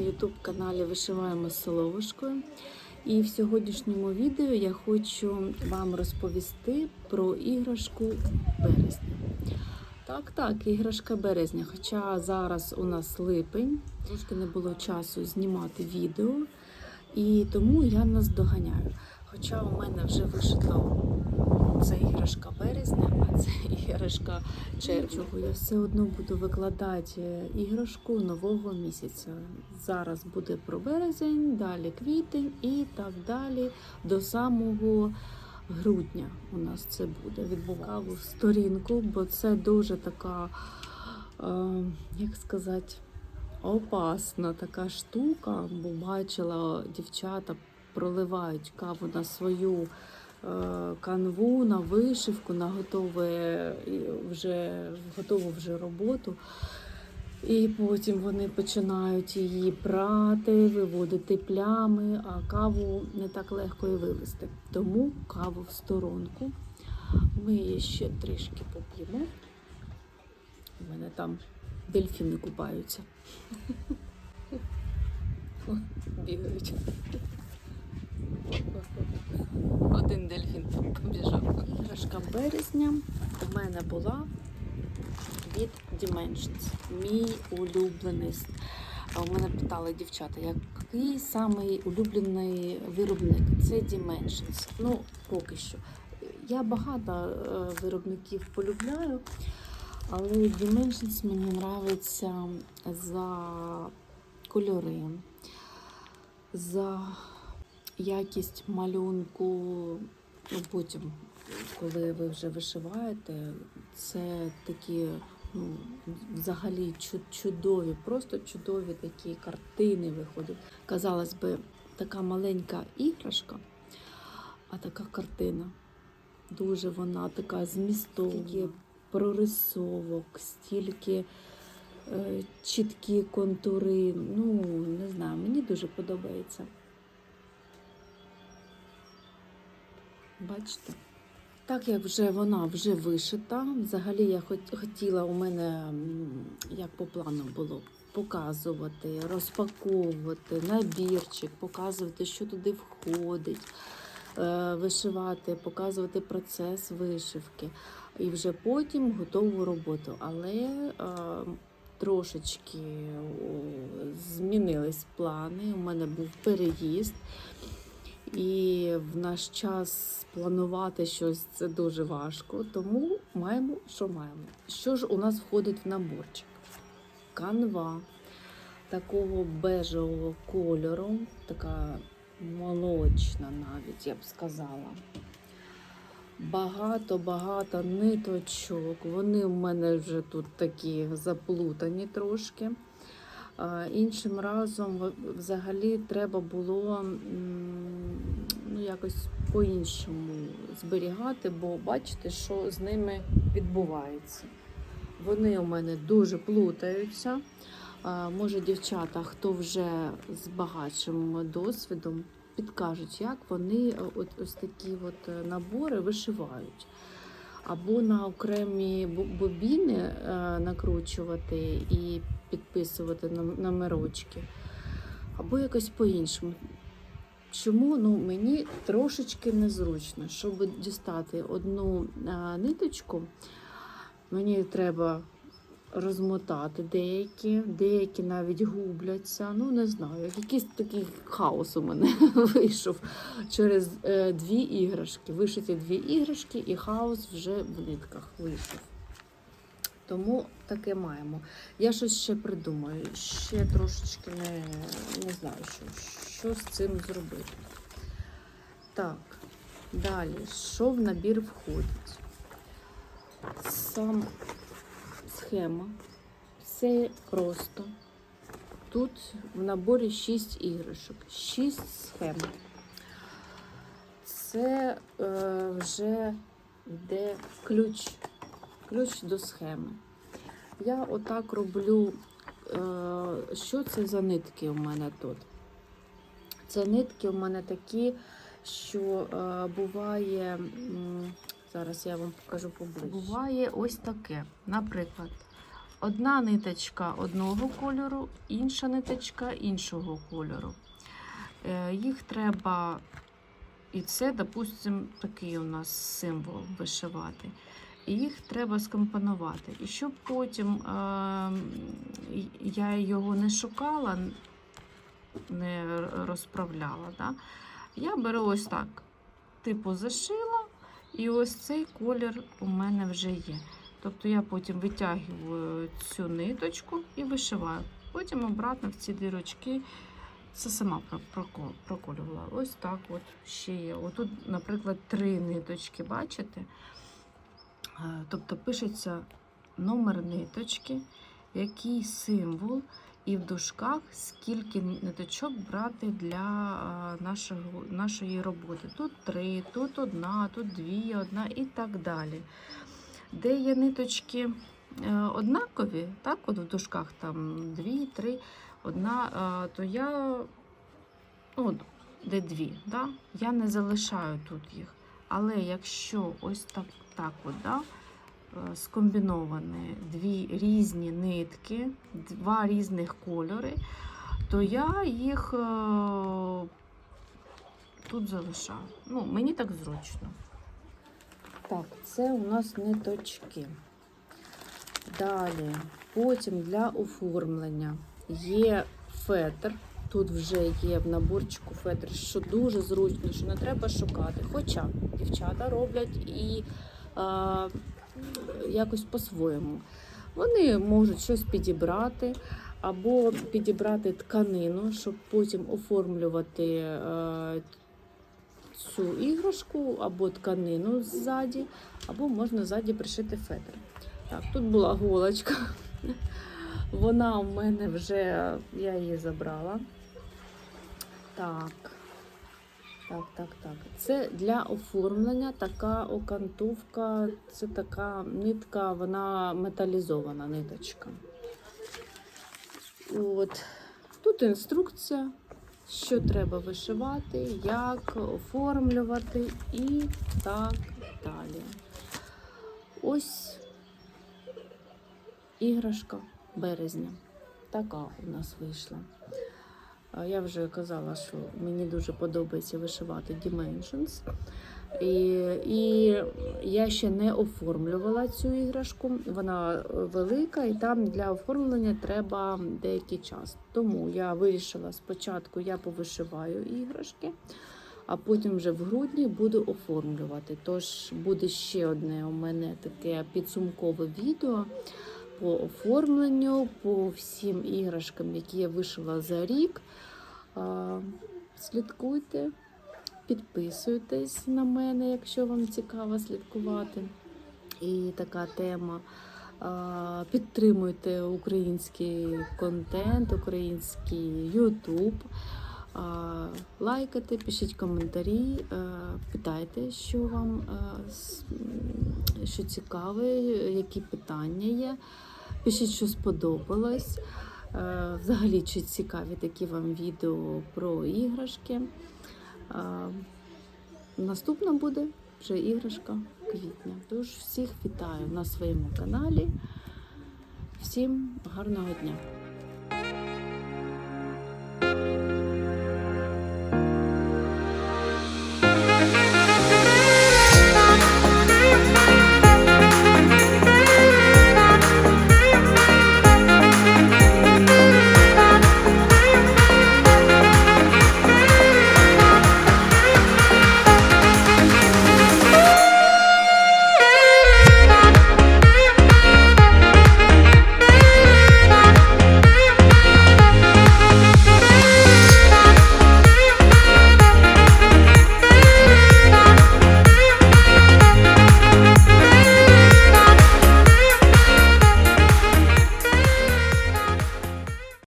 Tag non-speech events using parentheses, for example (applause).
ютуб каналі Вишиваємо з Соловушкою. І в сьогоднішньому відео я хочу вам розповісти про іграшку березня. Так, так, іграшка березня. Хоча зараз у нас липень, трошки не було часу знімати відео, і тому я нас доганяю. Хоча у мене вже вишито це іграшка березня, а це (laughs) іграшка червня. Я все одно буду викладати іграшку нового місяця. Зараз буде про березень, далі квітень і так далі до самого грудня. У нас це буде відбував сторінку, бо це дуже така, е, як сказати, опасна така штука, бо бачила дівчата проливають каву на свою е, канву, на вишивку, на готове вже готову вже роботу. І потім вони починають її прати, виводити плями, а каву не так легко і вивезти. Тому каву в сторонку. Ми її ще трішки поп'ємо. У мене там дельфіни купаються. (laughs) Бігають. Один дельфін побіжав. Іграшка березня у мене була від Dimensions. Мій улюблений. У мене питали дівчата, який самий улюблений виробник? Це Dimensions. Ну, поки що. Я багато е, виробників полюбляю, але Dimensions мені подобається за кольори, за якість малюнку. Ну, потім, коли ви вже вишиваєте, це такі ну, взагалі чудові, просто чудові такі картини виходять. Казалось би, така маленька іграшка, а така картина. Дуже вона така змістовна, стільки прорисовок, стільки е, чіткі контури. Ну, не знаю, мені дуже подобається. Бачите? Так як вже вона вже вишита, взагалі я хот- хотіла у мене, як по плану було, показувати, розпаковувати набірчик, показувати, що туди входить, е, вишивати, показувати процес вишивки. І вже потім готову роботу. Але е, трошечки змінились плани. У мене був переїзд. І в наш час планувати щось це дуже важко, тому маємо, що маємо. Що ж у нас входить в наборчик? Канва такого бежевого кольору, така молочна навіть, я б сказала. Багато-багато ниточок. Вони в мене вже тут такі заплутані трошки. Іншим разом взагалі треба було ну, якось по-іншому зберігати, бо бачите, що з ними відбувається. Вони у мене дуже плутаються. Може, дівчата, хто вже з багатшим досвідом, підкажуть, як вони е, ось такі от е, набори вишивають. Або на окремі бобіни е, накручувати і підписувати номерочки, або якось по-іншому. Чому ну, мені трошечки незручно, щоб дістати одну ниточку, мені треба розмотати деякі, деякі навіть губляться. Ну, не знаю, якийсь такий хаос у мене (laughs) вийшов через е, дві іграшки. Вишиті дві іграшки, і хаос вже в нитках вийшов. Тому таке маємо. Я щось ще придумаю. Ще трошечки не, не знаю, що, що з цим зробити. Так, далі, що в набір входить? Сам схема. Все просто. Тут в наборі 6 іграшок, 6 схем. Це е, вже йде ключ, ключ до схеми. Я отак роблю. Е, що це за нитки у мене тут? Це нитки у мене такі, що е, буває. м, Зараз я вам покажу поближче. Буває ось таке. Наприклад, одна ниточка одного кольору, інша ниточка іншого кольору. Е, Їх треба, і це, допустимо, такий у нас символ вишивати. І їх треба скомпонувати. І щоб потім е, я його не шукала, не розправляла, да? я беру ось так, типу зашила, і ось цей колір у мене вже є. Тобто я потім витягую цю ниточку і вишиваю. Потім обратно в ці дірочки це сама проколювала. Ось так от ще є. Отут, наприклад, три ниточки, бачите? Е, Тобто пишеться номер ниточки, який символ, і в дужках скільки ниточок брати для нашого, нашої роботи. Тут три, тут одна, тут дві, одна і так далі. Де є ниточки е, однакові, так, от в дужках там дві, три, одна, то я, ну, от, де дві, да, я не залишаю тут їх. Але якщо ось так, так от, да, скомбіновані дві різні нитки, два різних кольори, то я їх е, тут залишаю. Ну, мені так зручно. Так, це у нас ниточки. Далі, потім для оформлення є фетр. Тут вже є в наборчику фетр, що дуже зручно, що не треба шукати. Хоча дівчата роблять і а, якось по-своєму. Вони можуть щось підібрати, або підібрати тканину, щоб потім оформлювати е, цю іграшку, або тканину ззаді, або можна ззаді пришити фетр. Так, тут була голочка. Вона у мене вже, я її забрала. Так. Так, так, так. Це для оформлення така окантовка, це така нитка, вона металізована ниточка. От. Тут інструкція, що треба вишивати, як оформлювати і так далі. Ось іграшка березня. Така у нас вийшла. Я вже казала, що мені дуже подобається вишивати Dimensions. І, і я ще не оформлювала цю іграшку. Вона велика, і там для оформлення треба деякий час. Тому я вирішила спочатку, я повишиваю іграшки, а потім вже в грудні буду оформлювати. Тож буде ще одне у мене таке підсумкове відео по оформленню, по всім іграшкам, які я вишила за рік. Слідкуйте, підписуйтесь на мене, якщо вам цікаво слідкувати. І така тема. Підтримуйте український контент, український Ютуб. Лайкайте, пишіть коментарі, питайте, що вам що цікаве, які питання є. Пишіть, що сподобалось. Е, Взагалі, чи цікаві такі вам відео про іграшки. Е, Наступна буде вже іграшка квітня. Тож всіх вітаю на своєму каналі. Всім гарного дня!